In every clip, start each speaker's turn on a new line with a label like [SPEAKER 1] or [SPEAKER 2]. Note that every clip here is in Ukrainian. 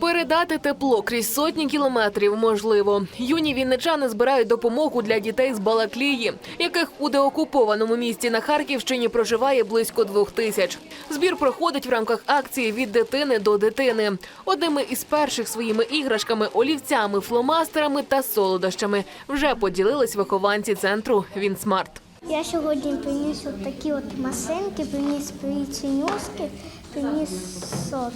[SPEAKER 1] Передати тепло крізь сотні кілометрів можливо. Юні вінничани збирають допомогу для дітей з Балаклії, яких у деокупованому місті на Харківщині проживає близько двох тисяч. Збір проходить в рамках акції від дитини до дитини. Одними із перших своїми іграшками, олівцями, фломастерами та солодощами вже поділились вихованці центру Вінсмарт.
[SPEAKER 2] Я сьогодні приніс от такі от масинки, приніс піценюшки, приніс сок.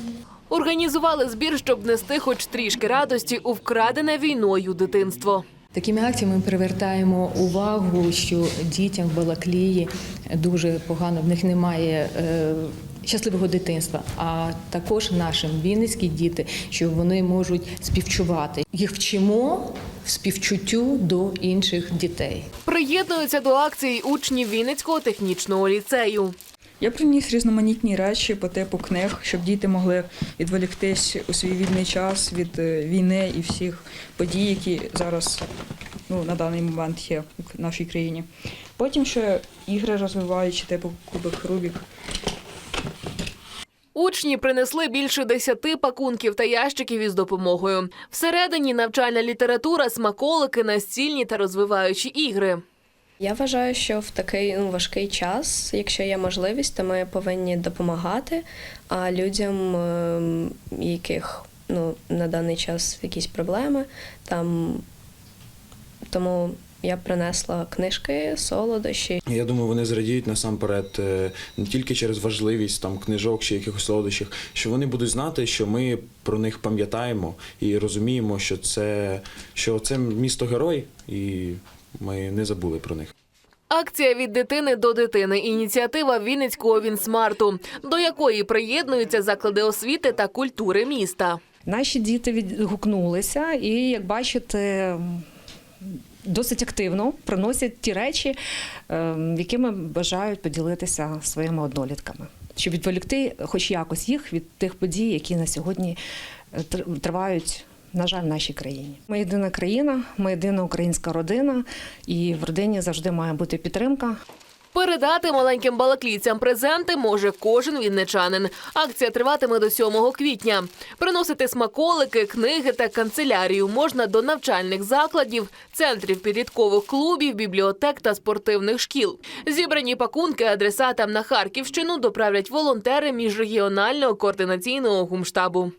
[SPEAKER 1] Організували збір, щоб нести хоч трішки радості у вкрадене війною дитинство.
[SPEAKER 3] Такими акціями ми привертаємо увагу, що дітям в Балаклії дуже погано, в них немає е, щасливого дитинства. А також нашим вінницькі діти, що вони можуть співчувати. Їх вчимо співчуттю до інших дітей.
[SPEAKER 1] Приєднуються до акції учні Вінницького технічного ліцею.
[SPEAKER 4] Я приніс різноманітні речі по типу книг, щоб діти могли відволіктись у свій вільний час від е, війни і всіх подій, які зараз ну, на даний момент є в нашій країні. Потім ще ігри розвиваючі, типу кубик Рубік.
[SPEAKER 1] Учні принесли більше десяти пакунків та ящиків із допомогою. Всередині навчальна література, смаколики, настільні та розвиваючі ігри.
[SPEAKER 5] Я вважаю, що в такий ну, важкий час, якщо є можливість, то ми повинні допомагати. А людям, ем, яких ну, на даний час якісь проблеми, там тому я принесла книжки, солодощі.
[SPEAKER 6] Я думаю, вони зрадіють насамперед е, не тільки через важливість там книжок чи якихось солодощів, що вони будуть знати, що ми про них пам'ятаємо і розуміємо, що це що це місто герой, і ми не забули про них.
[SPEAKER 1] Акція від дитини до дитини ініціатива Вінницького Вінсмарту, до якої приєднуються заклади освіти та культури міста.
[SPEAKER 7] Наші діти відгукнулися і, як бачите, досить активно приносять ті речі, е, якими бажають поділитися своїми однолітками, щоб відволікти хоч якось їх від тих подій, які на сьогодні тривають. На жаль, в нашій країні. Ми єдина країна, ми єдина українська родина, і в родині завжди має бути підтримка.
[SPEAKER 1] Передати маленьким балаклійцям презенти може кожен вінничанин. Акція триватиме до 7 квітня. Приносити смаколики, книги та канцелярію можна до навчальних закладів, центрів підліткових клубів, бібліотек та спортивних шкіл. Зібрані пакунки адресатам на Харківщину доправлять волонтери міжрегіонального координаційного гумштабу.